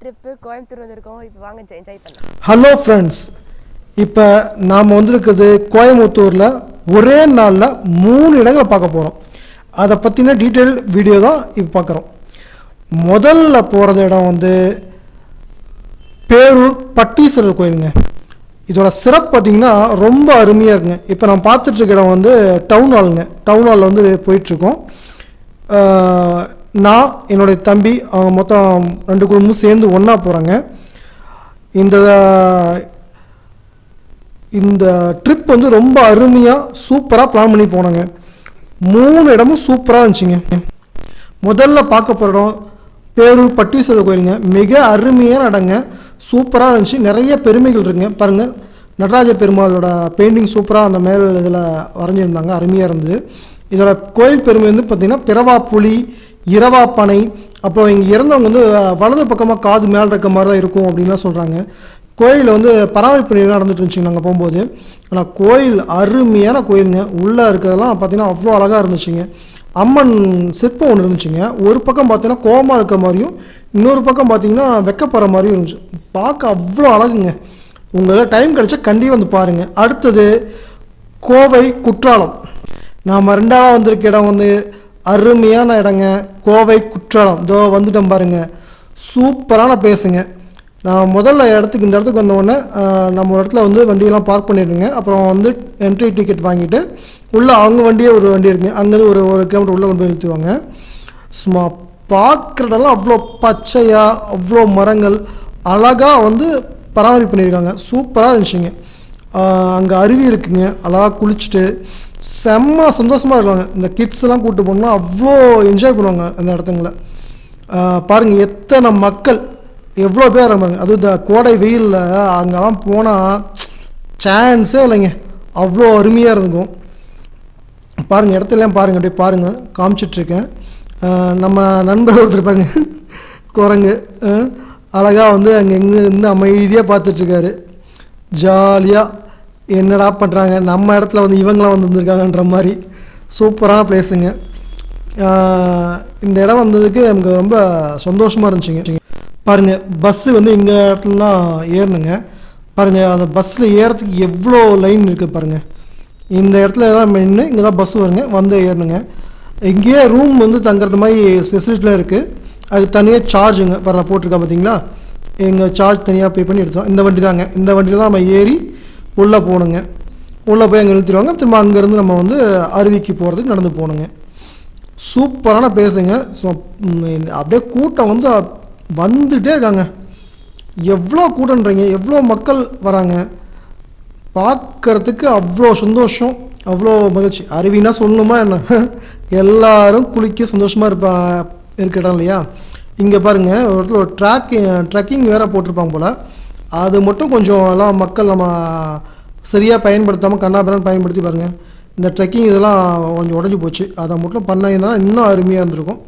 Trip Coimbatore வந்திருக்கோம். இப்போ வாங்க என்ஜாய் பண்ணலாம். ஹலோ ஃப்ரெண்ட்ஸ் இப்போ நாம் வந்திருக்கிறது கோயம்புத்தூரில் ஒரே நாளில் மூணு இடங்களை பார்க்க போகிறோம் அதை பற்றின டீட்டெயில் வீடியோ தான் இப்போ பார்க்குறோம். முதல்ல போகிறது இடம் வந்து பேரூர் பட்டீஸ்வரர் கோயிலுங்க. இதோட சிறப்பு பார்த்திங்கன்னா ரொம்ப அருமையாக இருக்குங்க. இப்போ நான் பார்த்துட்ருக்க இடம் வந்து டவுன் ஹாலுங்க டவுன் ஹாலில் வந்து போயிட்டுருக்கோம் நான் என்னுடைய தம்பி அவங்க மொத்தம் ரெண்டு குடும்பமும் சேர்ந்து ஒன்றா போகிறாங்க இந்த இந்த ட்ரிப் வந்து ரொம்ப அருமையாக சூப்பராக பிளான் பண்ணி போனாங்க. மூணு இடமும் சூப்பராக இருந்துச்சுங்க. முதல்ல பார்க்க போகிற இடம் பேரூர் பட்டீஸ்வரர் கோயிலுங்க. மிக அருமையான இடங்க. சூப்பராக இருந்துச்சு. நிறைய பெருமைகள் இருக்குங்க. பாருங்கள் நடராஜ பெருமாளோட பெயிண்டிங் சூப்பராக அந்த மேல் இதில் வரைஞ்சிருந்தாங்க. அருமையாக இருந்தது. இதோட கோயில் பெருமை வந்து பார்த்திங்கன்னா பிறவா புலி இரவா பனை அப்புறம் இங்கே இறந்தவங்க வந்து வலது பக்கமாக காது மேலே இருக்க மாதிரி தான் இருக்கும் அப்படின்லாம் சொல்கிறாங்க கோயிலில் வந்து பராமரிப்பு நடந்துட்டு இருந்துச்சுங்க நாங்கள் போகும்போது. ஆனால் கோயில் அருமையான கோயிலுங்க. உள்ளே இருக்கிறதெல்லாம் பார்த்தீங்கன்னா அவ்வளோ அழகாக இருந்துச்சுங்க. அம்மன் சிற்பம் ஒன்று இருந்துச்சுங்க. ஒரு பக்கம் பார்த்தீங்கன்னா கோமா இருக்க மாதிரியும் இன்னொரு பக்கம் பார்த்தீங்கன்னா வெக்கப்படுற மாதிரியும் இருந்துச்சு. பார்க்க அவ்வளோ அழகுங்க. உங்களால் டைம் கிடச்சா கண்டிப்பாக வந்து பாருங்கள் அடுத்தது கோவை குற்றாலம். நாம் ரெண்டாவது வந்திருக்க இடம் வந்து அருமையான இடங்க. கோவை குற்றாலம். இதோ வந்துட்டோம் பாருங்க. சூப்பரான பேசுங்க நான் முதல்ல இடத்துக்கு இந்த இடத்துக்கு வந்தவொடனே நம்ம ஒரு இடத்துல வந்து வண்டியெல்லாம் பார்க் பண்ணிடுங்க அப்புறம் வந்து என்ட்ரி டிக்கெட் வாங்கிட்டு உள்ளே அவங்க வண்டியே ஒரு வண்டி இருக்குங்க. அங்கேருந்து ஒரு ஒரு கிலோமீட்டர் உள்ளே கொண்டு போய் நிறுத்துவாங்க சும்மா பார்க்குறதெல்லாம் அவ்வளோ பச்சையாக அவ்வளோ மரங்கள் அழகாக வந்து பராமரிப்பு பண்ணியிருக்காங்க. சூப்பராக இருந்துச்சுங்க. அங்கே அருவி இருக்குங்க. அழகாக குளிச்சுட்டு செம்ம சந்தோஷமாக இருக்காங்க. இந்த கிட்ஸ் எல்லாம் கூப்பிட்டு போனோம்னா அவ்வளோ என்ஜாய் பண்ணுவாங்க அந்த இடத்துங்கள. பாருங்கள் எத்தனை மக்கள் எவ்வளோ பேர் இருப்பாங்க அதுவும் இந்த கோடை வெயிலில் அங்கெல்லாம் போனால் சான்ஸே இல்லைங்க. அவ்வளோ அருமையாக இருந்துக்கும். பாருங்கள் இடத்துலாம் பாருங்கள் அப்படியே பாருங்கள் காமிச்சிட்ருக்கேன். நம்ம நண்பர் ஒருத்தர் பாருங்க. குரங்கு அழகாக வந்து அங்கே எங்கே இருந்து அமைதியாக பார்த்துட்ருக்காரு. ஜாலியாக என்னடா பண்ணுறாங்க நம்ம இடத்துல வந்து இவங்களாம் வந்து வந்திருக்காங்கன்ற மாதிரி சூப்பரான பிளேஸுங்க இந்த இடம் வந்ததுக்கு நமக்கு ரொம்ப சந்தோஷமாக இருந்துச்சுங்க. பாருங்கள் பஸ்ஸு வந்து இந்த இடத்துலலாம் ஏறணுங்க. பாருங்கள் அந்த பஸ்ஸில் ஏறத்துக்கு எவ்வளோ லைன் இருக்குது பாருங்கள் இந்த இடத்துல தான் நின்று இங்கே தான் பஸ் வருங்க வந்து ஏறணுங்க. இங்கேயே ரூம் வந்து தங்குறது மாதிரி ஃபெசிலிட்டிலாம் இருக்குது அது தனியாக சார்ஜுங்க பரவாயில்ல போட்டிருக்கா பார்த்தீங்களா எங்கள் சார்ஜ் தனியாக பே பண்ணி எடுத்தோம் இந்த வண்டி தாங்க இந்த வண்டியில் தான் நம்ம ஏறி உள்ளே போகணுங்க உள்ளே போய் அங்கே நிறுத்திடுவாங்க. திரும்ப அங்கேருந்து நம்ம வந்து அருவிக்கு போகிறதுக்கு நடந்து போகணுங்க சூப்பரான பேசுங்க ஸோ அப்படியே கூட்டம் வந்து வந்துகிட்டே இருக்காங்க. எவ்வளோ கூட்டன்றீங்க எவ்வளோ மக்கள் வராங்க. பார்க்கறதுக்கு அவ்வளோ சந்தோஷம். அவ்வளோ மகிழ்ச்சி. அருவினா சொல்லணுமா என்ன? எல்லாரும் குளிக்க சந்தோஷமாக இருப்பா இருக்க இடம் இல்லையா? இங்கே பாருங்கள் ஒரு இடத்துல ஒரு ட்ராக் ட்ரக்கிங் வேறு போட்டிருப்பாங்க போல். அது மட்டும் கொஞ்சம் எல்லாம் மக்கள் நம்ம சரியாக பயன்படுத்தாமல் கண்ணாபிரான் பயன்படுத்தி பாருங்கள் இந்த ட்ரெக்கிங் இதெல்லாம் கொஞ்சம் உடஞ்சி போச்சு. அதை மட்டும் பண்ணியிருந்தா இன்னும் அருமையாக இருந்திருக்கும்.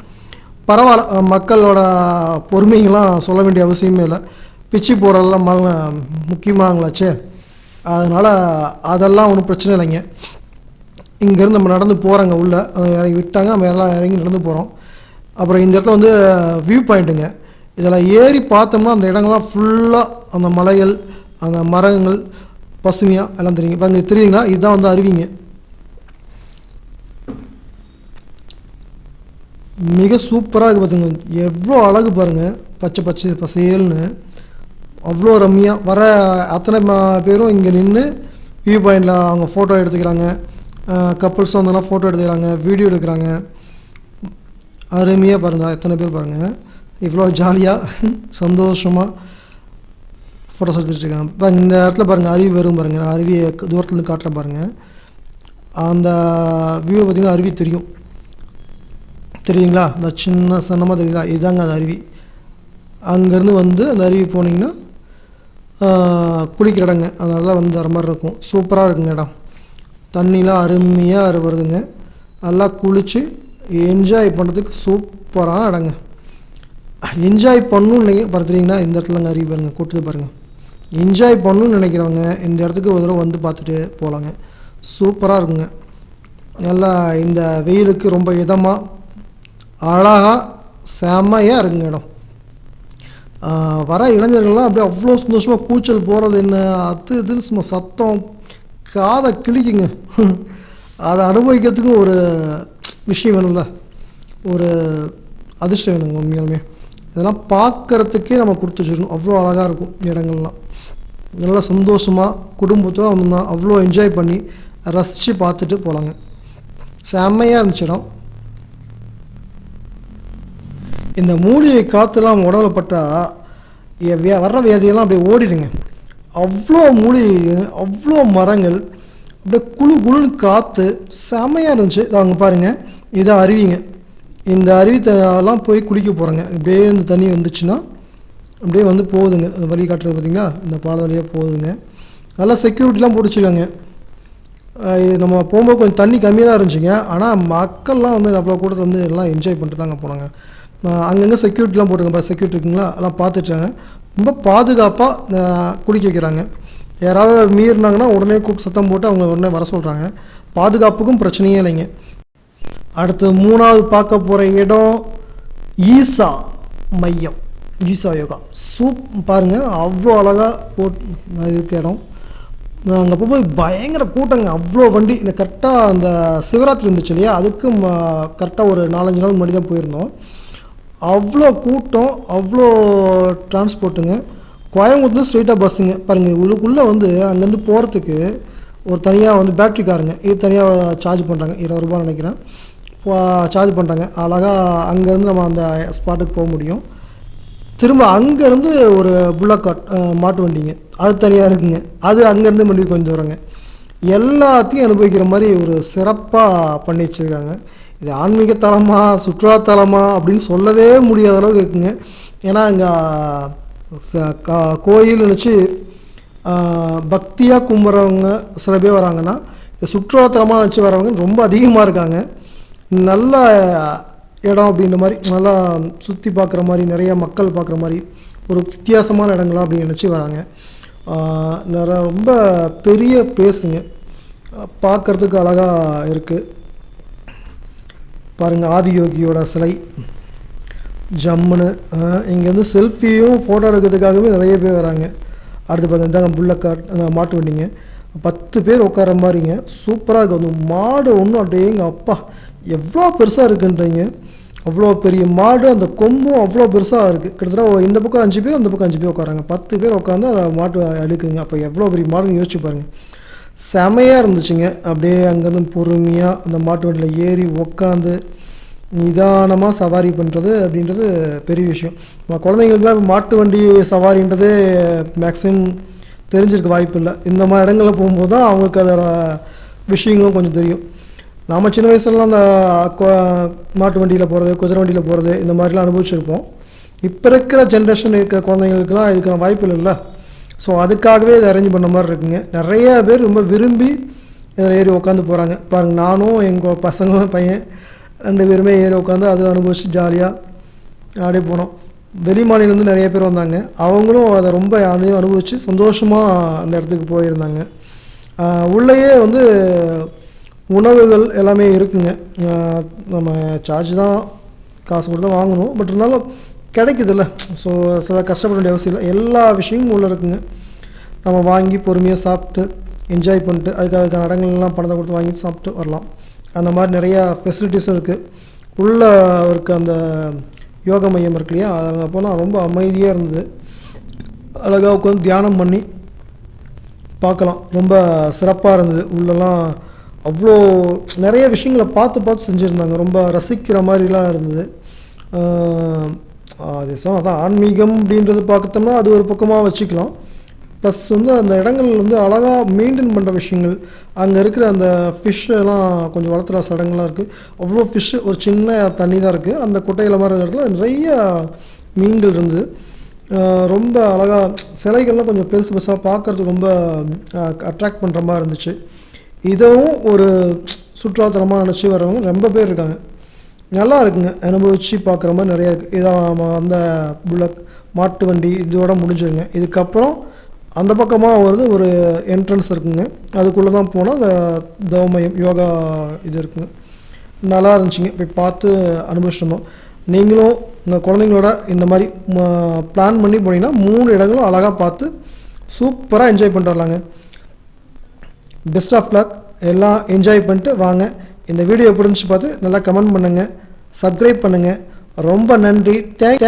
பரவாயில்ல மக்களோட பொறுமைகள்லாம் சொல்ல வேண்டிய அவசியமே இல்லை. பிச்சு போகிறதெல்லாம் ம முக்கியமாகங்களாச்சே அதனால் அதெல்லாம் ஒன்றும் பிரச்சனை இல்லைங்க. இங்கேருந்து நம்ம நடந்து போகிறாங்க உள்ளே. இறங்கி விட்டாங்க நம்ம எல்லாம் இறங்கி நடந்து போகிறோம் அப்புறம் இந்த இடத்துல வந்து வியூ பாயிண்ட்டுங்க இதெல்லாம் ஏறி பார்த்தோம்னா அந்த இடங்கள்லாம் ஃபுல்லாக அந்த மலைகள் அந்த மரங்கள் பசுமையாக எல்லாம் தெரியும். இப்போ அங்கே தெரியுங்களா? இதுதான் வந்து அருவிங்க. மிக சூப்பராக இருக்குது பார்த்துங்க எவ்வளோ அழகு பாருங்கள் பச்சை பச்சை பசேல்னு. அவ்வளோ ரம்மியாக வர அத்தனை பேரும் இங்கே நின்று வியூ பாயிண்டில் அவங்க ஃபோட்டோ எடுத்துக்கிறாங்க. கப்புள்ஸ் வந்தெல்லாம் ஃபோட்டோ எடுத்துக்கிறாங்க வீடியோ எடுக்கிறாங்க. அருமையாக பாருங்கள் எத்தனை பேர் பாருங்கள் இவ்வளோ ஜாலியாக சந்தோஷமாக ஃபோட்டோஸ் எடுத்துகிட்ருக்காங்க இப்போ இந்த இடத்துல பாருங்கள் அருவி வரும் பாருங்கள் அருவியை தூரத்தில் காட்டுற பாருங்கள் அந்த வியூ பார்த்திங்கன்னா அருவி தெரியும். தெரியுங்களா? இந்த சின்ன சன்னமாக தெரியுங்களா இதுதாங்க அந்த அருவி. அங்கேருந்து வந்து அந்த அருவி போனீங்கன்னா குளிக்கிற இடங்க. அதனால வந்து வர மாதிரி இருக்கும். சூப்பராக இருக்குங்க இடம். தண்ணிலாம் அருமையாக வருதுங்க. நல்லா குளித்து என்ஜாய் பண்ணுறதுக்கு சூப்பரான இடங்க. என்ஜாய் பண்ணணும்னு நினைக்க பார்த்துட்டிங்கன்னா இந்த இடத்துலங்க அறிவு பாருங்கள் கொட்டுது பாருங்கள் என்ஜாய் பண்ணணும்னு நினைக்கிறவங்க இந்த இடத்துக்கு ஒரு தடவை வந்து பார்த்துட்டு போகலாங்க சூப்பராக இருக்குங்க. நல்லா இந்த வெயிலுக்கு ரொம்ப இதமாக அழகாக செம்மையாக இருக்குங்க இடம். வர இளைஞர்கள்லாம் அப்படியே அவ்வளோ சந்தோஷமாக கூச்சல் போகிறது என்ன அது இதுன்னு சும்மா சத்தம் காதை கிழிக்குங்க. அதை அனுபவிக்கிறதுக்கும் ஒரு விஷயம் வேணும்ல. ஒரு அதிர்ஷ்டம் வேணுங்க உண்மையாலுமே. இதெல்லாம் பார்க்கறதுக்கே நம்ம கொடுத்து வச்சுருக்கணும். அவ்வளோ அழகாக இருக்கும் இடங்கள்லாம். நல்லா சந்தோஷமாக குடும்பத்தோட அவங்க அவ்வளோ என்ஜாய் பண்ணி ரசித்து பார்த்துட்டு போகலாங்க செம்மையாக இருந்துச்சு இடம். இந்த மூலிகை காற்றுலாம் உடலப்பட்டால் உடம்புல பட்டால் வர்ற வியாதியெல்லாம் அப்படியே ஓடிடுங்க. அவ்வளோ மூலிகை அவ்வளோ மரங்கள் அப்படியே குழு குழுன்னு காற்று செமையாக இருந்துச்சு. இதோ அங்கே பாருங்கள் இதான் அருவிங்க. இந்த அருவி எல்லாம் போய் குளிக்க போகிறாங்க இப்படியே இந்த தண்ணி வந்துச்சுன்னா அப்படியே வந்து போகுதுங்க. அந்த வழி காட்டுறது பார்த்தீங்களா இந்த பாலம் வழியாக போகுதுங்க. நல்லா செக்யூரிட்டிலாம் போட்டுச்சுக்காங்க. இது நம்ம போகும்போது கொஞ்சம் தண்ணி கம்மியாக தான் இருந்துச்சுங்க. ஆனால் மக்கள்லாம் வந்து அவ்வளோ கூட வந்து எல்லாம் என்ஜாய் பண்ணிட்டு தாங்க போனாங்க. அங்கங்கே செக்யூரிட்டிலாம் போட்டுருங்க செக்யூரிட்டி இருக்குங்களா? எல்லாம் பார்த்துட்டாங்க. ரொம்ப பாதுகாப்பாக குளிக்க வைக்கிறாங்க. யாராவது மீறினாங்கன்னா உடனே கூப்பிட்டு சத்தம் போட்டு அவங்க உடனே வர சொல்கிறாங்க பாதுகாப்புக்கும் பிரச்சனையே இல்லைங்க. அடுத்து மூணாவது பார்க்க போகிற இடம் ஈசா மையம் ஈசா யோகா. சூப் பாருங்கள் அவ்வளோ அழகாக போட் இருக்க இடம். அங்கே போய் பயங்கர கூட்டங்க. அவ்வளோ வண்டி இந்த கரெக்டாக அந்த சிவராத்திரி இருந்துச்சு இல்லையா? அதுக்கு கரெக்டாக ஒரு நாலஞ்சு நாள் முன்னாடி தான் போயிருந்தோம். அவ்வளோ கூட்டம் அவ்வளோ டிரான்ஸ்போர்ட்டுங்க. கோயம்புத்தூர் ஸ்ட்ரெயிட்டாக பஸ்ஸுங்க. பாருங்கள் உள்ளுக்குள்ளே வந்து அங்கேருந்து போகிறதுக்கு ஒரு தனியாக வந்து பேட்ரி காருங்க இது தனியாக சார்ஜ் பண்ணுறாங்க இருபது ரூபா நினைக்கிறேன். சார்ஜ் பண்ணுறாங்க அழகாக அங்கேருந்து நம்ம அந்த ஸ்பாட்டுக்கு போக முடியும். திரும்ப அங்கேருந்து ஒரு புல்லக் காட் மாட்டு வண்டிங்க. அது தனியாக இருக்குங்க. அது அங்கேருந்து மறுபடியும் கொஞ்சம் தூரங்க எல்லாத்தையும் அனுபவிக்கிற மாதிரி ஒரு சிறப்பாக பண்ணி வச்சுருக்காங்க. இது ஆன்மீக தலமாக சுற்றுலாத்தலமா அப்படின்னு சொல்லவே முடியாத அளவுக்கு இருக்குங்க. ஏன்னா இங்கே கோயில் நினச்சி பக்தியாக கும்பிட்றவங்க சில பேர் வராங்கன்னா சுற்றுலாத்தலமாக நினச்சி வரவங்க ரொம்ப அதிகமாக இருக்காங்க. நல்ல இடம் அப்படின்ற மாதிரி நல்லா சுற்றி பார்க்குற மாதிரி நிறைய மக்கள் பார்க்குற மாதிரி ஒரு வித்தியாசமான இடங்களா அப்படின்னு நினச்சி வராங்க. நிறைய ரொம்ப பெரிய பேசுங்க பார்க்குறதுக்கு அழகாக இருக்குது பாருங்கள் ஆதியோகியோட சிலை. ஜம்முன்னு இங்கேருந்து செல்ஃபியும் ஃபோட்டோ எடுக்கிறதுக்காகவே நிறைய பேர் வராங்க. அடுத்து பார்த்தீங்கன்னா புல்லக்காட் மாட்டு வண்டிங்க. பத்து பேர் உட்கார மாதிரிங்க. சூப்பராக இருக்குது அந்த மாடு ஒன்றும் அப்படியே எங்கள் அப்பா. எவ்வளோ பெருசாக இருக்குன்றீங்க? அவ்வளோ பெரிய மாடு அந்த கொம்பும் அவ்வளோ பெருசாக இருக்குது கிட்டத்தட்ட ஒரு இந்த பக்கம் அஞ்சு பேர் அந்த பக்கம் அஞ்சு பேர் உட்காராங்க. பத்து பேர் உட்காந்து அதை மாட்டு அடுக்குங்க அப்போ எவ்வளோ பெரிய மாடுன்னு யோசிச்சு பாருங்கள் செமையாக இருந்துச்சுங்க. அப்படியே அங்கேருந்து பொறுமையாக அந்த மாட்டு வண்டியில் ஏறி உக்காந்து நிதானமாக சவாரி பண்ணுறது அப்படின்றது பெரிய விஷயம். நம்ம குழந்தைங்களுக்குலாம் மாட்டு வண்டி சவாரின்றது மேக்ஸிமம் தெரிஞ்சிருக்க வாய்ப்பு இல்லை. இந்த மாதிரி இடங்களில் போகும்போது தான் அவங்களுக்கு அதோட விஷயங்களும் கொஞ்சம் தெரியும். நாம் சின்ன வயசுலலாம் அந்த மாட்டு வண்டியில் போகிறது குதிரை வண்டியில் போகிறது இந்த மாதிரிலாம் அனுபவிச்சிருப்போம். இப்போ இருக்கிற ஜென்ரேஷன் இருக்கிற குழந்தைங்களுக்குலாம் இதுக்கான வாய்ப்பு இல்லைல்ல ஸோ அதுக்காகவே இதை அரேஞ்ச் பண்ண மாதிரி இருக்குங்க. நிறைய பேர் ரொம்ப விரும்பி இதில் ஏறி உட்காந்து போகிறாங்க பாருங்கள் நானும் எங்கள் பசங்களும் பையன் ரெண்டு பேருமே ஏறி உட்காந்து அதை அனுபவிச்சு ஜாலியாக அப்படியே போனோம். வெளி மாநிலந்து நிறைய பேர் வந்தாங்க. அவங்களும் அதை ரொம்ப அனு அனுபவித்து சந்தோஷமாக அந்த இடத்துக்கு போயிருந்தாங்க. உள்ளேயே வந்து உணவுகள் எல்லாமே இருக்குங்க. நம்ம சார்ஜ் தான் காசு கொடுத்து தான் வாங்கணும். பட் இருந்தாலும் கிடைக்குதுல்ல. ஸோ சில கஷ்டப்பட வேண்டிய அவசியம் இல்லை. எல்லா விஷயமும் உள்ளே இருக்குங்க. நம்ம வாங்கி பொறுமையாக சாப்பிட்டு என்ஜாய் பண்ணிட்டு அதுக்காக அதுக்கான இடங்கள்லாம் பணத்தை கொடுத்து வாங்கி சாப்பிட்டு வரலாம். அந்த மாதிரி நிறையா ஃபெசிலிட்டிஸும் இருக்குது உள்ளே இருக்க அந்த யோக மையம் இருக்கு இல்லையா? அதில் போனால் ரொம்ப அமைதியாக இருந்தது. அழகாக உட்காந்து தியானம் பண்ணி பார்க்கலாம். ரொம்ப சிறப்பாக இருந்தது. உள்ளெல்லாம் அவ்வளோ நிறைய விஷயங்களை பார்த்து பார்த்து செஞ்சுருந்தாங்க. ரொம்ப ரசிக்கிற மாதிரிலாம் இருந்தது. அது சொன்ன அதான் ஆன்மீகம் அப்படின்றது பார்த்தோம்னா அது ஒரு பக்கமாக வச்சுக்கலாம். ப்ளஸ் வந்து அந்த இடங்கள் வந்து அழகாக மெயின்டைன் பண்ணுற விஷயங்கள். அங்கே இருக்கிற அந்த ஃபிஷ்ஷெல்லாம் கொஞ்சம் வளர்த்துற சடங்கெல்லாம் இருக்குது அவ்வளோ ஃபிஷ்ஷு ஒரு சின்ன தண்ணி தான் இருக்குது அந்த குட்டையில் மாதிரி இருக்கிற இடத்துல நிறைய மீன்கள் இருந்தது. ரொம்ப அழகாக சிலைகள்லாம் கொஞ்சம் பெருசு பெருசாக பார்க்குறதுக்கு ரொம்ப அட்ராக்ட் பண்ணுற மாதிரி இருந்துச்சு. இதுவும் ஒரு சுற்றுலாத்தலமாக நினச்சி வரவங்க ரொம்ப பேர் இருக்காங்க. நல்லா இருக்குங்க. அனுபவித்து பார்க்குற மாதிரி நிறையா இருக்குது இதான் அந்த புல்லக் மாட்டு வண்டி இதோட முடிஞ்சிருங்க. இதுக்கப்புறம் அந்த பக்கமாக வருது ஒரு என்ட்ரன்ஸ் இருக்குங்க. அதுக்குள்ளே தான் போனால் அந்த தவமயம் யோகா இது இருக்குங்க. நல்லா இருந்துச்சுங்க. போய் பார்த்து அனுபவிச்சிருந்தோம் நீங்களும் உங்கள் குழந்தைங்களோட இந்த மாதிரி பிளான் பண்ணி போனீங்கன்னா மூணு இடங்களும் அழகாக பார்த்து சூப்பராக என்ஜாய் பண்ணிட்டு வரலாங்க. பெஸ்ட் ஆஃப் லக் எல்லாம் என்ஜாய் பண்ணிட்டு வாங்க. இந்த வீடியோ பிடிச்சி பார்த்து நல்லா கமெண்ட் பண்ணுங்கள் சப்ஸ்கிரைப் பண்ணுங்கள் ரொம்ப நன்றி. தேங்க்